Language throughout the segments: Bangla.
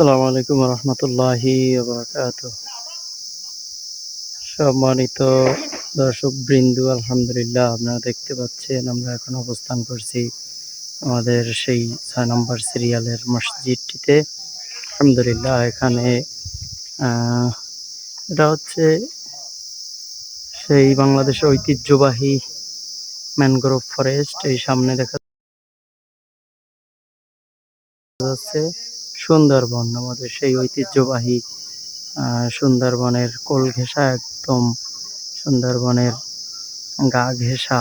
আসসালামু আলাইকুম রহমতুল্লাহি সম্মানিত দর্শক বৃন্দু আলহামদুলিল্লাহ আপনারা দেখতে পাচ্ছেন, আমরা এখন অবস্থান করছি আমাদের সেই ছয় নম্বর সিরিয়ালের মসজিদটিতে। আলহামদুলিল্লাহ, এখানে এটা হচ্ছে সেই বাংলাদেশের ঐতিহ্যবাহী ম্যানগ্রোভ ফরেস্ট। এই সামনে দেখা যাচ্ছে সুন্দরবন, আমাদের সেই ঐতিহ্যবাহী সুন্দরবনের কোল ঘেঁষা একদম, সুন্দরবনের গা ঘেঁষা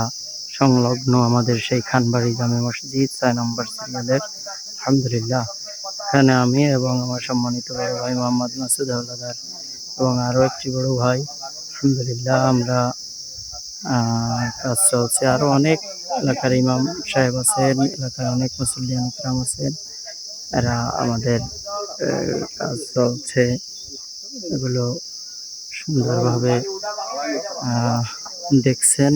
সংলগ্ন আমাদের সেই খানবাড়ি জামে মসজিদ, ছয় নম্বর সিরিয়ালের। আলহামদুলিল্লাহ। এখানে আমি এবং আমার সম্মানিত বড় ভাই মোহাম্মদ মাসুদ হাওলাদার এবং আরও একটি বড় ভাই। আলহামদুলিল্লাহ, আমরা কাজ চলছে। আরও অনেক এলাকার ইমাম সাহেব আছেন, এলাকার অনেক মুসলিয়ান ইকরাম আছেন। এরা আমাদের কাজ চলছে। এগুলো সুন্দরভাবে দেখছেন।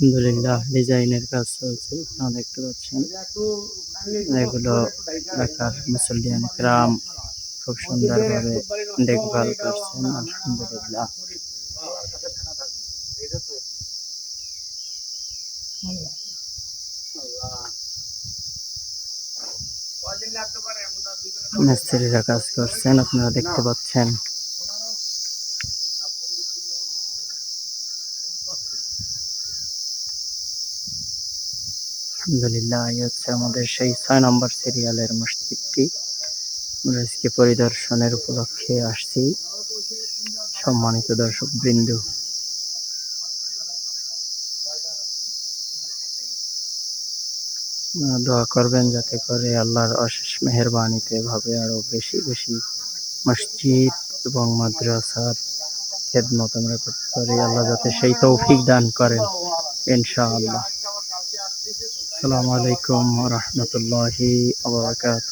আলহামদুলিল্লাহ, ডিজাইনের কাজ চলছে। আপনারা দেখতে পাচ্ছেন, এগুলো এলাকার মুসলিয়ান গ্রাম খুব সুন্দরভাবে দেখভাল করছেন। আলহামদুলিল্লাহ। মিস্ত্রিরা কাজ করছেন আপনারা দেখতে পাচ্ছেন। আলহামদুলিল্লাহ এই হচ্ছে আমাদের সেই ছয় নম্বর সিরিয়ালের মসজিদটি। আমরা আজকে পরিদর্শনের উপলক্ষে আসছি। সম্মানিত দর্শক বৃন্দু দোয়া করবেন যাতে করে আল্লাহর অশেষ মেহরবানিতে এভাবে আরও বেশি বেশি মসজিদ এবং মাদ্রাসার খেদমত আমরা করতে পারি। আল্লাহ যাতে সেই তৌফিক দান করেন, ইনশাআল্লাহ। আসসালামু আলাইকুম রহমতুল্লাহি আবরাকাত